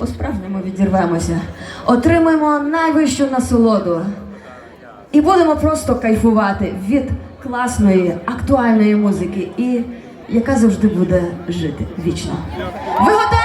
по-справжньому відірвемося. Отримаємо найвищу насолоду. І будемо просто кайфувати від класної, актуальної музики, і яка завжди буде жити вічно. Ви готові?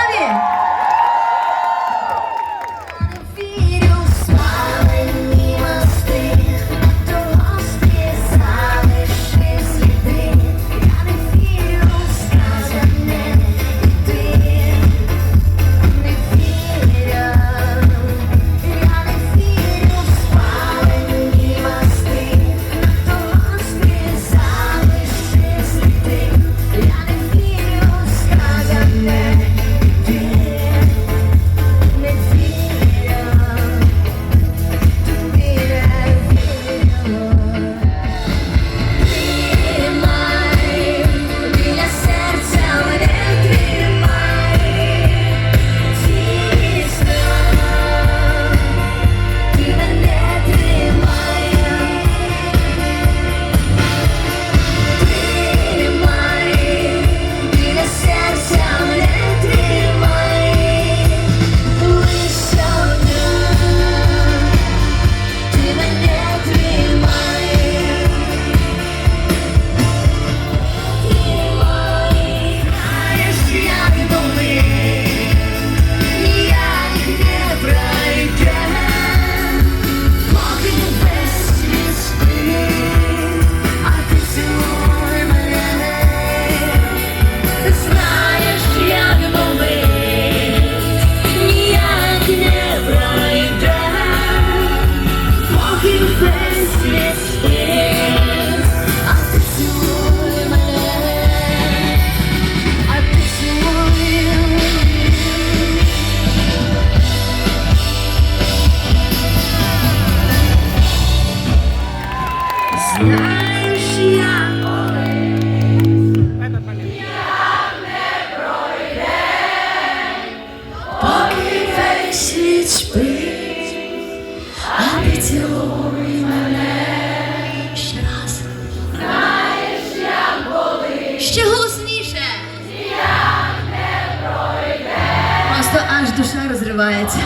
Знаєш, я Поки весь світ а ти мене ще раз. Як. Ще голосніше. Ніяк не пройде. Просто аж душа розривається.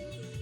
you.